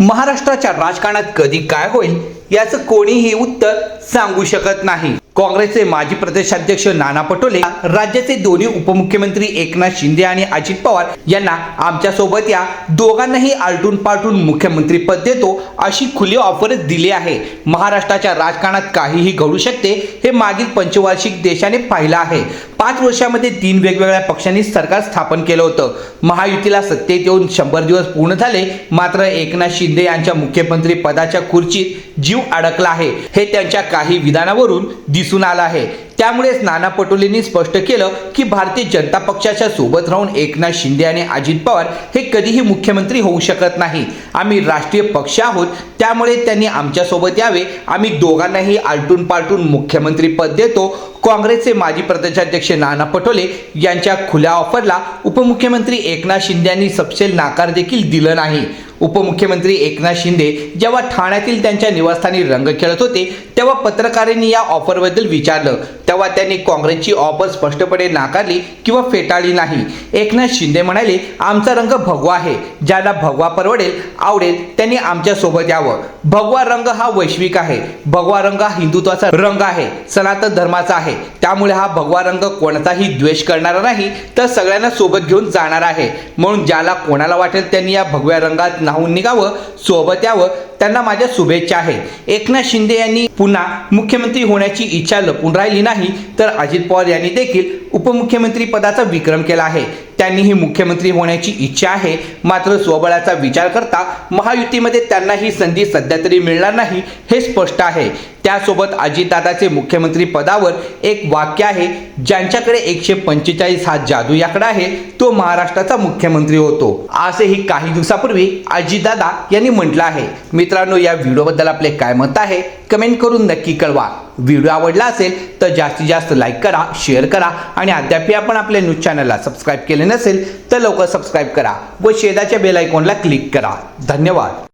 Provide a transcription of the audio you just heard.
महाराष्ट्राच्या राजकारणात कधी काय होईल याचं कोणीही उत्तर सांगू शकत नाही. काँग्रेसचे माजी प्रदेशाध्यक्ष नाना पटोले राज्याचे दोन्ही उपमुख्यमंत्री एकनाथ शिंदे आणि अजित पवार यांना आमच्यासोबत या दोघांनाही आलटून पालटून मुख्यमंत्री पद देतो अशी खुली ऑफर दिली आहे. महाराष्ट्राच्या राजकारणात काहीही घडू शकते हे मागील पंचवार्षिक देशाने पाहिलं आहे. पाच वर्षामध्ये तीन वेगवेगळ्या पक्षांनी सरकार स्थापन केलं होतं. महायुतीला सत्तेत येऊन शंभर दिवस पूर्ण झाले मात्र एकनाथ शिंदे यांच्या मुख्यमंत्री पदाच्या खुर्चीत जीव अडकला आहे. हे त्यांच्या काही विधानावरून दिसून आलं आहे. त्यामुळेच नाना पटोलेंनी स्पष्ट केलं की भारतीय जनता पक्षाच्या सोबत राहून एकनाथ शिंदे आणि अजित पवार हे कधीही मुख्यमंत्री होऊ शकत नाही. आम्ही राष्ट्रीय पक्ष आहोत त्यामुळे त्यांनी आमच्यासोबत यावे. आम्ही दोघांनाही आलटून पालटून मुख्यमंत्री पद देतो. काँग्रेसचे माजी प्रदेशाध्यक्ष नाना पटोले यांच्या खुल्या ऑफरला उपमुख्यमंत्री एकनाथ शिंदे यांनी सपशेल नाकार देखील दिलं नाही. उपमुख्यमंत्री एकनाथ शिंदे जेव्हा ठाण्यातील त्यांच्या निवासस्थानी रंग खेळत होते तेव्हा पत्रकारांनी या ऑफरबद्दल विचारलं. तेव्हा त्यांनी काँग्रेसची ऑफर स्पष्टपणे नाकारली किंवा फेटाळली नाही. एकनाथ शिंदे म्हणाले आमचा रंग भगवा आहे. ज्याला भगवा परवडेल आवडेल त्यांनी आमच्यासोबत यावं. भगवा रंग हा वैश्विक आहे. भगवा रंग हा हिंदुत्वाचा रंग आहे. सनातन धर्माचा आहे. त्यामुळे हा भगवा रंग कोणताही द्वेष करणारा नाही तर सगळ्यांना सोबत घेऊन जाणार आहे. म्हणून ज्याला कोणाला वाटेल त्यांनी या भगव्या रंगात नाहून निघावं सोबत यावं त्यांना माझ्या शुभेच्छा आहेत. एकनाथ शिंदे यांनी पुन्हा मुख्यमंत्री होण्याची इच्छा लपून राहिली नाही तर अजित पवार यांनी देखील उपमुख्यमंत्री पदाचा विक्रम केला आहे. त्यांनीही मुख्यमंत्री होण्याची इच्छा आहे. मात्र स्वबळाचा विचार करता महायुतीमध्ये त्यांना ही संधी सध्या तरी मिळणार नाही हे स्पष्ट आहे. त्यासोबत अजितदादाचे मुख्यमंत्री पदावर एक वाक्य आहे ज्यांच्याकडे एकशे पंचेचाळीस हा जादू याकडा आहे तो महाराष्ट्राचा मुख्यमंत्री होतो. असेही काही दिवसापूर्वी अजितदादा यांनी म्हटलं आहे. मित्रांनो या व्हिडिओबद्दल आपले काय मत आहे? कमेंट करून नक्की कळवा. व्हिडिओ आवडला असेल तर जास्तीत जास्त लाईक करा शेअर करा आणि अद्यापही आपण आपल्या न्यूज चॅनलला सबस्क्राईब केले नसेल तर लवकर सबस्क्राईब करा व शेजाच्या बेल आयकॉनला क्लिक करा. धन्यवाद.